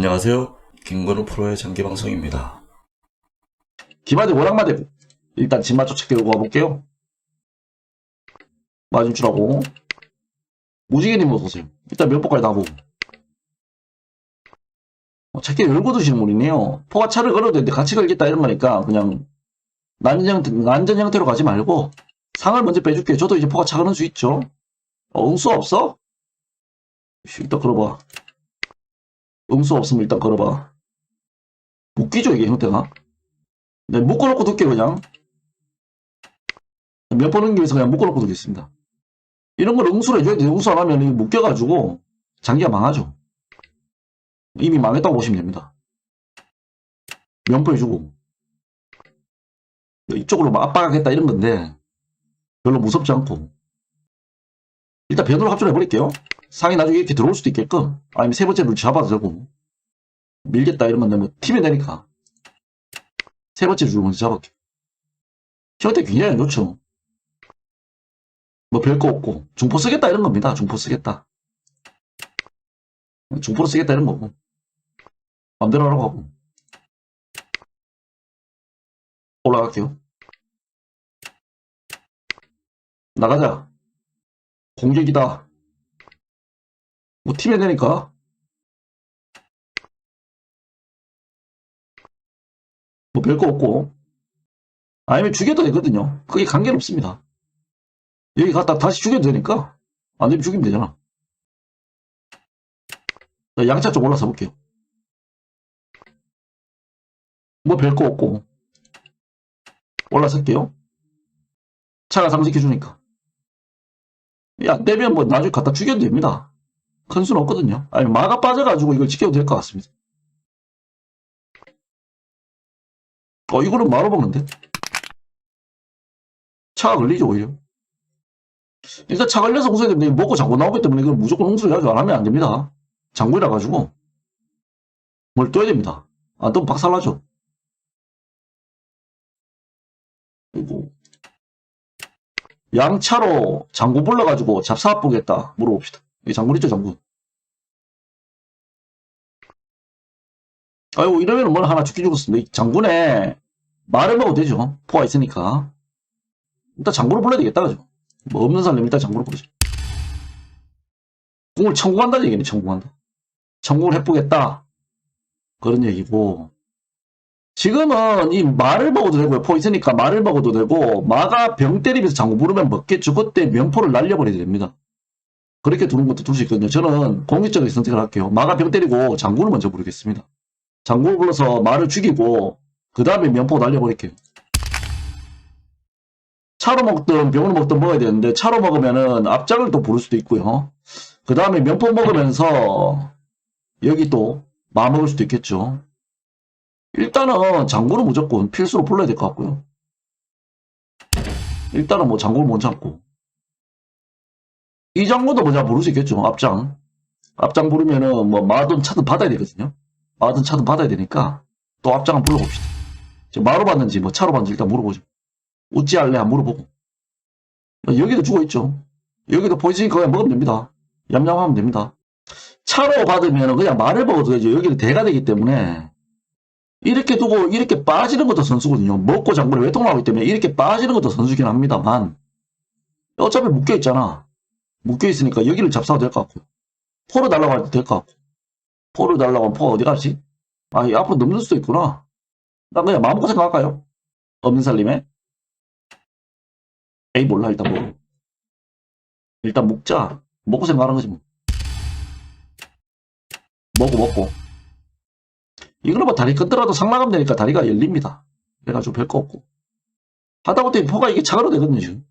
안녕하세요. 김건우 프로의 장기 방송입니다. 기마대 오락마대 일단 진마 쫓게 들고 와볼게요. 맞은줄하고. 무지개님 어서오세요. 일단 몇 번까지 다 보고. 어, 책게 열고 드시는 분이네요. 포가 차를 걸어도 되는데 같이 걸겠다 이런 거니까 그냥 난전, 난전 형태로 가지 말고 상을 먼저 빼줄게요. 저도 이제 포가 차 걸을 수 있죠. 어, 응수 없어? 씨, 일단 걸어봐 응수 없으면 일단 걸어봐 웃기죠 이게 형태가 네, 묶어놓고 둘게요, 그냥. 몇 번 넘기면서 그냥 묶어놓고 두겠습니다. 이런 걸 응수를 해줘야 돼요. 응수 안 하면 묶여가지고 장기가 망하죠. 이미 망했다고 보시면 됩니다. 면포해주고. 이쪽으로 막 압박하겠다 이런 건데 별로 무섭지 않고. 일단 변으로 합주를 해버릴게요. 상이 나중에 이렇게 들어올 수도 있게끔 아니면 세 번째 룰 잡아도 되고 밀겠다 건데 뭐 팀이 되니까 세 번째 줄 먼저 잡을게. 형태 굉장히 안 좋죠. 뭐 별거 없고 중포 쓰겠다 이런 겁니다. 중포 쓰겠다. 중포로 쓰겠다 이런 거고. 맘대로 하라고 하고. 올라갈게요. 나가자. 공격이다. 뭐 팀에 되니까 뭐 별거 없고 아니면 죽여도 되거든요. 그게 관계는 없습니다. 여기 갔다 다시 죽여도 되니까 안 되면 죽이면 되잖아. 자, 양차 쪽 올라서 볼게요. 뭐 별거 없고 올라설게요. 차가 상승해주니까. 야, 안 되면 뭐 나중에 갖다 죽여도 됩니다. 큰 수는 없거든요. 아니, 마가 빠져가지고 이걸 지켜도 될 것 같습니다. 어, 이거는 마로 먹는데? 차가 걸리죠, 오히려. 일단 차 걸려서 웃어야 되는데, 먹고 자고 나오기 때문에 이건 무조건 홍수를 안 하면 안 됩니다. 장구이라 가지고. 뭘 떠야 됩니다. 안 떠면 박살나죠. 그리고, 양차로 장구 불러가지고 잡사 보겠다. 물어봅시다. 이 장군 있죠, 장군. 아이고, 이러면 뭘 하나 죽기 죽었습니다. 이 장군에 말을 먹어도 되죠. 포가 있으니까. 일단 장군을 불러야 되겠다, 그죠? 뭐 없는 사람 일단 장군을 부르죠. 궁을 청구한다는 얘기네, 청구한다. 청구를 해보겠다. 그런 얘기고. 지금은 이 말을 먹어도 되고요. 포 있으니까 말을 먹어도 되고, 마가 병 때리면서 장군 부르면 먹겠죠. 그때 면포를 날려버려야 됩니다. 그렇게 두는 것도 둘 수 있거든요. 저는 공격적인 선택을 할게요. 마가 병 때리고 장군을 먼저 부르겠습니다. 장군을 불러서 말을 죽이고 그 다음에 면포 날려버릴게요. 차로 먹든 병으로 먹든 먹어야 되는데 차로 먹으면은 앞장을 또 부를 수도 있고요. 그 다음에 면포 먹으면서 여기 또 마 먹을 수도 있겠죠. 일단은 장군은 무조건 필수로 불러야 될 것 같고요. 일단은 뭐 장군을 못 잡고 이 장군도 먼저 부를 수 있겠죠. 앞장. 앞장 부르면은 뭐 마든 차든 받아야 되거든요. 마든 차든 받아야 되니까 또 앞장 한번 불러봅시다. 지금 마로 받는지 뭐 차로 받는지 일단 물어보죠. 않래 한번 물어보고. 여기도 죽어있죠. 여기도 보이스니까 그냥 먹으면 됩니다. 얌얌하면 됩니다. 차로 받으면 그냥 말을 먹어도 되죠. 여기는 대가 되기 때문에 이렇게 두고 이렇게 빠지는 것도 선수거든요. 먹고 장군을 외통 나오기 때문에 이렇게 빠지는 것도 선수긴 합니다만 어차피 묶여있잖아. 묶여있으니까 여기를 잡사도 될 것 같고요. 포로 달라고 할때될것 같고 포를 달라고 하면 포가 어디 가지? 아, 이 앞으로 넘는 수도 있구나. 나 그냥 마음먹고 생각할까요? 없는 살림에? 에이, 몰라, 일단 뭐. 일단 먹자. 먹고 생각하는 거지, 뭐. 먹고, 먹고. 이거는 뭐 다리 끊더라도 상나가면 되니까 다리가 열립니다. 그래가지고 별거 없고. 하다못해 포가 이게 차가로 되거든요, 지금.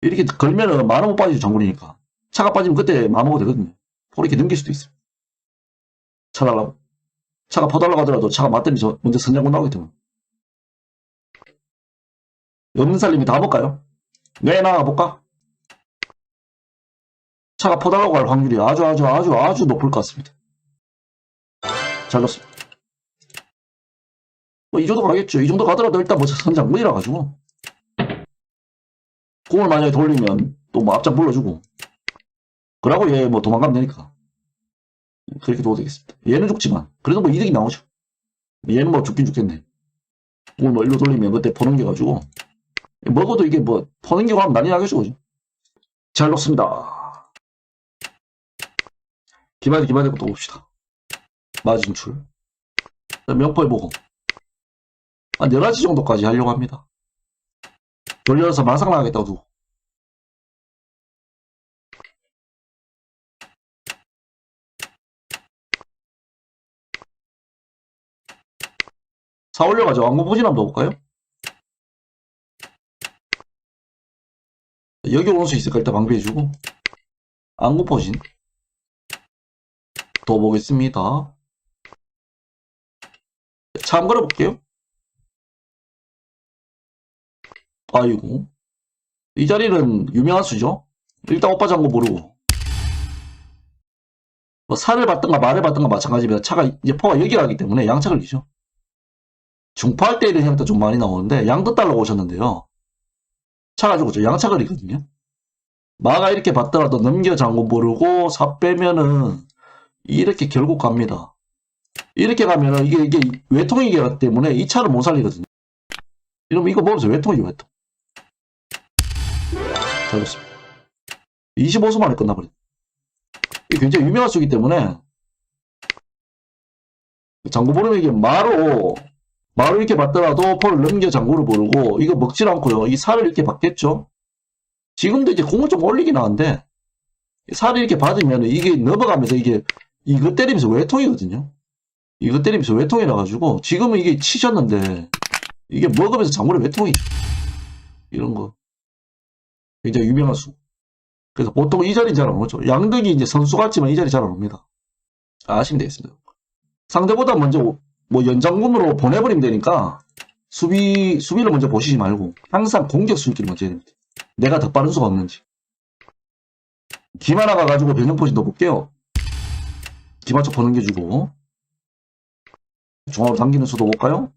이렇게 걸면은 만원 못 빠지죠, 장군이니까. 차가 빠지면 그때 마먹어도 되거든요. 포를 이렇게 넘길 수도 있어요. 차 달라고. 차가 퍼달라고 하더라도 차가 맞더니 저 먼저 선장군 나오기 때문에. 없는 살림이 다 볼까요? 네, 나가볼까? 차가 퍼달라고 할 확률이 아주 아주 아주 아주 높을 것 같습니다. 잘 넣었습니다. 뭐 이 정도 가겠죠. 이 정도 가더라도 일단 뭐 선장군이라 가지고. 공을 만약에 돌리면 또 뭐 앞장 불러주고. 그러고 얘 뭐 도망가면 되니까. 그렇게 둬도 되겠습니다. 얘는 죽지만 그래도 뭐 이득이 나오죠. 얘는 뭐 죽긴 죽겠네. 오늘 뭐 일로 돌리면 그때 퍼넘겨가지고 먹어도 이게 뭐 퍼넘기고 하면 난리 나겠죠 그죠? 잘 녹습니다. 기반이 기반이 것도 봅시다. 마진출. 명포해 보고 한 11시 정도까지 하려고 합니다. 돌려서 마상 나가겠다고 두고. 사 올려가지고 안고 포진 한번 넣어볼까요? 여기 올수 있을까 일단 방비해주고 안고 포진 더 보겠습니다. 참 걸어볼게요. 아이고. 이 자리는 유명한 수죠? 일단 오빠 장고 모르고. 뭐 살을 받든가 말을 받든가 마찬가지입니다. 차가 이제 포가 여기 가기 때문에 양차 걸리죠. 중파할 때 이런 형태 좀 많이 나오는데 양도 달러 오셨는데요. 차가 죽었죠. 양차 걸리거든요. 마가 이렇게 받더라도 넘겨 장고 모르고 사 빼면은 이렇게 결국 갑니다. 이렇게 가면은 이게 이게 외통이기 때문에 이 차를 못 살리거든요. 이러면 이거 보면서 외통이죠 외통. 잘했습니다. 25수 만에 끝나버려. 이게 굉장히 유명한 수기 때문에 장구 이게 마로 마로 이렇게 받더라도 폴을 넘겨 장구를 보르고 이거 먹질 않고요. 이 살을 이렇게 받겠죠. 지금도 이제 공을 좀 올리긴 하는데 살을 이렇게 받으면 이게 넘어가면서 이게 이거 때리면서 외통이거든요. 이거 때리면서 외통이라 가지고 지금은 이게 치셨는데 이게 먹으면서 장구를 외통이죠. 이런 거 굉장히 유명한 수. 그래서 보통 이 자리 잘 안 오죠. 양득이 이제 선수 같지만 이 자리 잘 안 옵니다. 아시면 되겠습니다. 상대보다 먼저 뭐 연장군으로 보내버리면 되니까 수비 수비를 먼저 보시지 말고 항상 공격 수비를 먼저 해야 됩니다. 내가 더 빠른 수가 없는지. 기마나 가가지고 변형 포진 넣어볼게요. 기마쪽 보넘겨주고 중앙으로 당기는 수도 볼까요?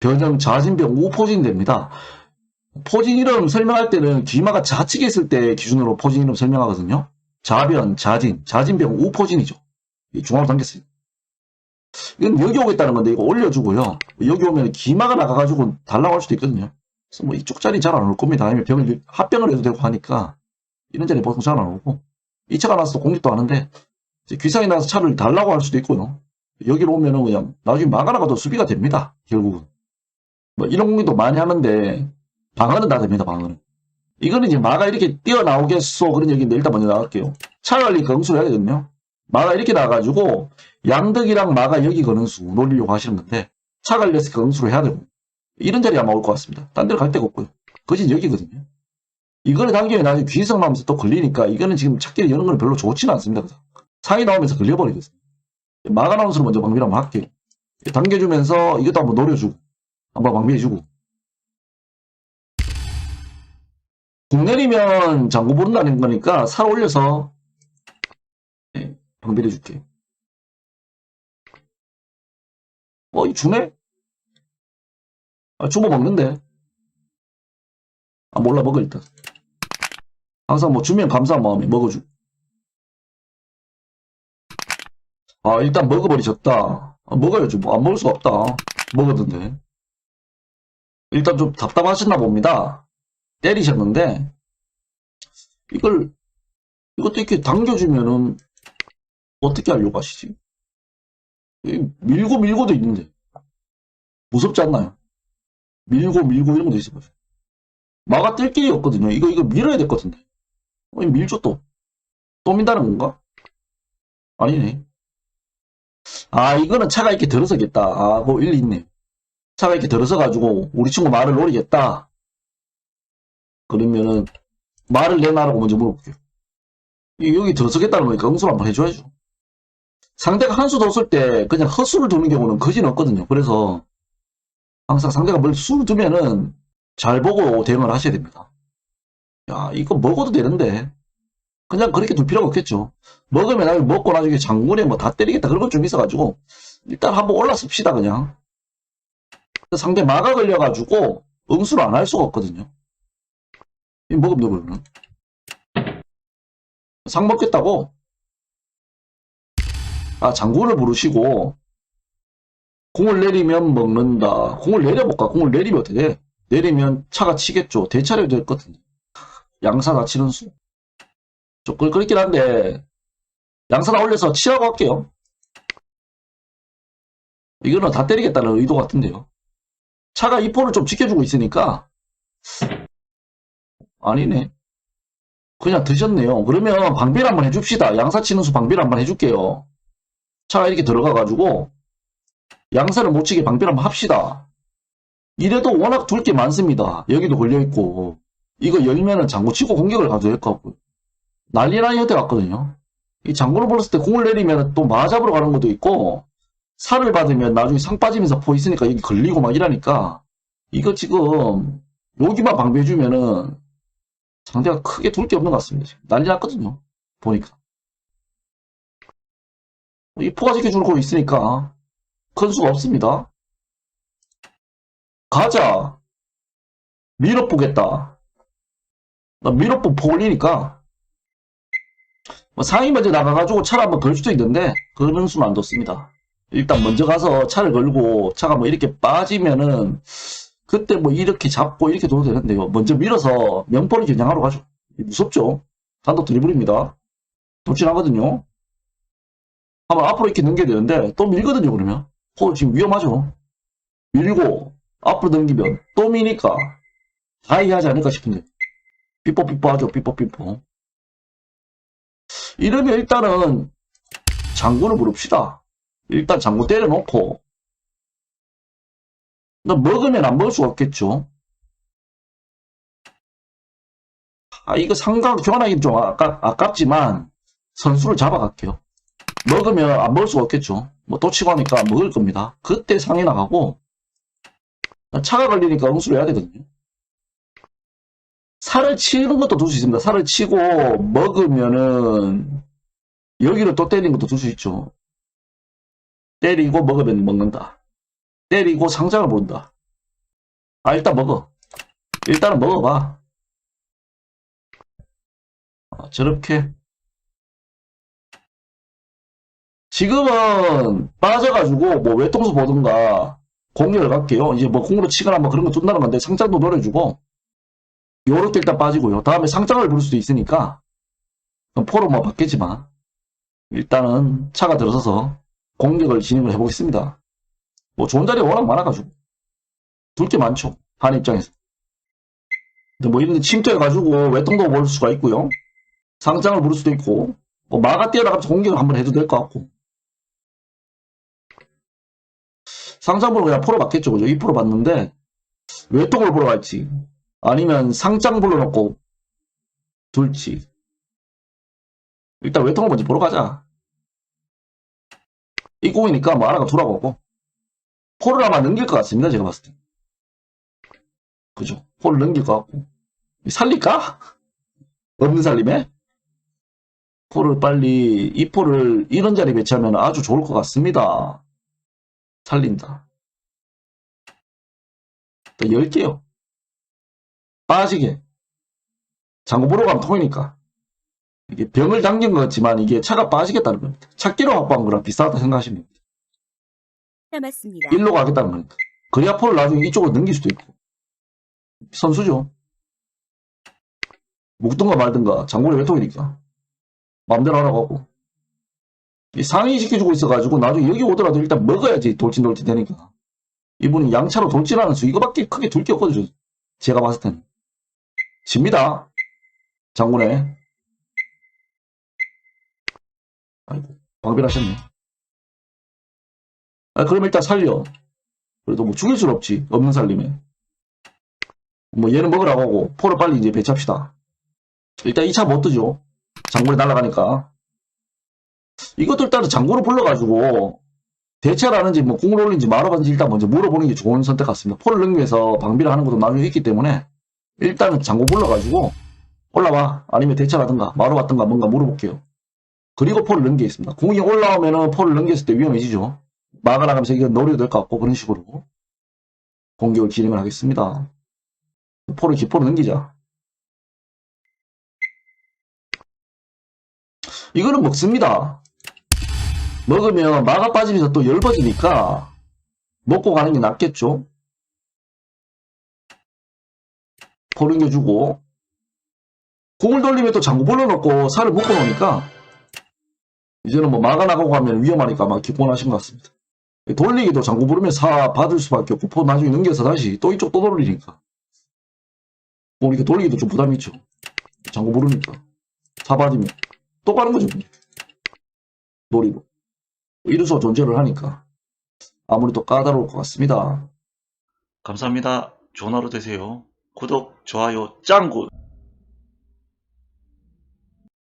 변형 자진병 우포진 됩니다. 포진 이름 설명할 때는 기마가 좌측에 있을 때 기준으로 포진 이름 설명하거든요. 자변, 자진, 자진병 우포진이죠. 이 중앙으로 당겼어요. 이건 여기 오겠다는 건데 이거 올려주고요. 여기 오면 기마가 나가가지고 달라고 할 수도 있거든요. 그래서 뭐 이쪽 자리 잘 안 올 겁니다. 아니면 병을 합병을 해도 되고 하니까 이런 자리 보통 잘 안 오고 이 차가 나서 공격도 하는데 귀상이 나서 차를 달라고 할 수도 있고요. 여기로 오면은 그냥 나중에 막아나가도 수비가 됩니다. 결국은 뭐 이런 공격도 많이 하는데 방어는 다 됩니다. 방어는 이거는 이제 마가 이렇게 뛰어나오겠소 그런 얘기인데 일단 먼저 나갈게요. 차라리 검수를 해야 되거든요. 마가 이렇게 나가지고 양덕이랑 마가 여기 거는 수 노리려고 하시는 건데 차 걸렸으니까 응수를 해야 되고 이런 자리 아마 올 것 같습니다. 딴 데로 갈 데가 없고요. 거진 여기거든요. 이거를 당기면 나중에 귀성 나오면서 또 걸리니까 이거는 지금 찾기를 여는 건 별로 좋지는 않습니다. 그래서 상이 나오면서 걸려버리거든요. 마가 나오는 수로 먼저 방비를 한번 할게요. 당겨주면서 이것도 한번 노려주고 한번 방비해주고 공 내리면 장구 보른다는 거니까 살 올려서 네, 방비를 해줄게. 어, 이 주네? 아, 주모 먹는데. 아, 몰라, 먹어, 일단. 항상 뭐 주면 감사한 마음에 먹어주. 아, 일단 먹어버리셨다. 아, 먹어야지. 뭐, 안 먹을 수가 없다. 먹었는데. 일단 좀 답답하셨나 봅니다. 때리셨는데, 이걸, 이것도 이렇게 당겨주면은, 어떻게 하려고 하시지? 이 밀고 밀고도 있는데. 무섭지 않나요? 밀고 밀고 이런 것도 있어요. 마가 뜰 길이 없거든요. 이거, 이거 밀어야 될 것 같은데. 어, 밀죠 또. 또 민다는 건가? 아니네. 아, 이거는 차가 이렇게 들어서겠다. 아, 뭐 일리 있네. 차가 이렇게 들어서 가지고 우리 친구 말을 노리겠다. 그러면은 말을 내놔라고 먼저 물어볼게요. 이- 여기 들어서겠다는 거니까 응수를 한번 해줘야죠. 상대가 한 수 더 쓸 때 그냥 헛수를 두는 경우는 거진 없거든요. 그래서 항상 상대가 뭘 수를 두면은 잘 보고 대응을 하셔야 됩니다. 야, 이거 먹어도 되는데. 그냥 그렇게 둘 필요가 없겠죠. 먹으면 나중에 먹고 나중에 장군에 뭐 다 때리겠다. 그런 것좀 있어가지고, 일단 한번 올라섭시다, 그냥. 상대 마가 걸려가지고, 응수를 안 할 수가 없거든요. 이 먹으면 돼, 그러면. 상 먹겠다고? 아, 장군을 부르시고, 공을 내리면 먹는다. 공을 내려볼까? 공을 내리면 어떻게 돼? 내리면 차가 치겠죠. 대차려도 될 것 같은데. 양사 다 치는 수. 좀 껄끄럽긴 한데, 양사 다 올려서 치라고 할게요. 이거는 다 때리겠다는 의도 같은데요. 차가 이 포를 좀 지켜주고 있으니까, 아니네. 그냥 드셨네요. 그러면 방비를 한번 해줍시다. 양사 치는 수 방비를 한번 해줄게요. 차가 이렇게 들어가가지고, 양사를 못 치게 방비를 한번 합시다. 이래도 워낙 둘 게 많습니다. 여기도 걸려있고, 이거 열면은 장구 치고 공격을 가도 될 것 같고요. 난리 나이 형태 같거든요. 이 장구를 불렀을 때 공을 내리면 또 마잡으로 가는 것도 있고, 살을 받으면 나중에 상 빠지면서 포 있으니까 여기 걸리고 막 이러니까, 이거 지금, 여기만 방비해주면은, 상대가 크게 둘 게 없는 것 같습니다. 지금. 난리 났거든요. 보니까. 이 포가 지켜주고 있으니까, 큰 수가 없습니다. 가자. 밀어보겠다. 나 밀어보 포 올리니까, 뭐 상위 먼저 나가가지고 차를 한번 걸 수도 있는데, 그런 수는 안 뒀습니다. 일단 먼저 가서 차를 걸고, 차가 뭐 이렇게 빠지면은, 그때 뭐 이렇게 잡고 이렇게 둬도 되는데요. 먼저 밀어서 명포를 겨냥하러 가죠. 무섭죠? 단독 드리블입니다. 돌진하거든요. 한번 앞으로 이렇게 넘겨야 되는데, 또 밀거든요, 그러면. 포 지금 위험하죠? 밀고, 앞으로 넘기면 또 미니까 하이하지 않을까 싶은데. 삐뽀삐뽀 하죠, 삐뽀삐뽀. 이러면 일단은 장군을 부릅시다. 일단 장군 때려놓고, 너 먹으면 안 먹을 수가 없겠죠. 아, 이거 상가 교환하기 좀 아깝, 아깝지만 선수를 잡아갈게요. 먹으면 안 먹을 수가 없겠죠. 뭐 또 치고 하니까 먹을 겁니다. 그때 상해 나가고 차가 걸리니까 응수를 해야 되거든요. 살을 치는 것도 둘 수 있습니다. 살을 치고 먹으면은 여기를 또 때리는 것도 둘 수 있죠. 때리고 먹으면 먹는다. 때리고 상장을 본다. 아 일단 먹어. 일단은 먹어봐. 아, 저렇게 지금은 빠져가지고 뭐 외통수 보든가 공격을 갈게요. 이제 뭐 공으로 치거나 뭐 그런 거 준다는 건데 상장도 노려주고 요렇게 일단 빠지고요. 다음에 상장을 부를 수도 있으니까 포로 뭐 받겠지만 일단은 차가 들어서서 공격을 진행을 해보겠습니다. 뭐 좋은 자리가 워낙 많아가지고 둘 게 많죠. 한 입장에서. 근데 뭐 이런 데 침투해가지고 외통도 볼 수가 있고요. 상장을 부를 수도 있고 뭐 마가 뛰어나가면서 공격을 한번 해도 될 것 같고 상장 보러 그냥 포로 받겠죠. 그죠? 2% 받는데, 외통을 보러 갈지, 아니면 상장 불러놓고 둘지. 일단 외통을 먼저 보러 가자. 이 공이니까 뭐 하나가 돌아가고, 포를 아마 넘길 것 같습니다. 제가 봤을 때. 그죠? 포를 넘길 것 같고. 살릴까? 없는 살림에? 포를 빨리, 이 포를 이런 자리에 배치하면 아주 좋을 것 같습니다. 살린다. 또 10개요. 빠지게. 장고 보러 가면 통이니까. 이게 병을 당긴 것 같지만 이게 차가 빠지겠다는 겁니다. 찾기로 확보한 거랑 비슷하다 생각하시면 됩니다. 남았습니다. 일로 가겠다는 거니까. 그래야 포를 나중에 이쪽으로 넘길 수도 있고. 선수죠. 묵든가 말든가 장고리 외통이니까. 마음대로 하라고 하고. 이 상위 시켜주고 있어가지고 나중에 여기 오더라도 일단 먹어야지 돌진 돌진 되니까. 이분이 양차로 돌진하는 수 이거밖에 크게 둘 게 없거든요. 제가 봤을 때는. 집니다. 장군에. 아이고 방별하셨네. 아, 그럼 일단 살려. 그래도 뭐 죽일 순 없지. 없는 살림에. 뭐 얘는 먹으라고 하고 포를 빨리 이제 배치합시다. 일단 2차 못 뜨죠. 장군에 날아가니까. 이것도 일단은 장군을 불러가지고 대체를 하는지 뭐 궁을 올린지 말아봤는지 일단 먼저 물어보는 게 좋은 선택 같습니다. 포를 넘겨서 방비를 하는 것도 나중에 있기 때문에 일단은 장고 불러가지고 올라와 아니면 대체라든가 말아봤든가 뭔가 물어볼게요. 그리고 포를 넘기겠습니다. 공이 올라오면은 포를 넘겼을 때 위험해지죠. 막아나가면서 이거 노려도 될 것 같고 그런 식으로 공격을 진행을 하겠습니다. 포를 기포로 넘기자. 이거는 먹습니다. 먹으면 마가 빠지면서 또 열버지니까 먹고 가는 게 낫겠죠. 포릉겨주고 공을 돌리면 또 장구 벌려놓고 살을 묶어 놓으니까 이제는 뭐 마가 나가고 가면 위험하니까 아마 기권하신 것 같습니다. 돌리기도 장구 부르면 사 받을 수밖에 없고 포 나중에 넘겨서 다시 또 이쪽 또 돌리니까 뭐 이렇게 돌리기도 좀 부담이 있죠. 장구 부르니까 사 받으면 또 가는 거죠. 놀이로 이루서 존재를 하니까 아무리 또 까다로울 것 같습니다. 감사합니다. 좋은 하루 되세요. 구독, 좋아요, 짱구!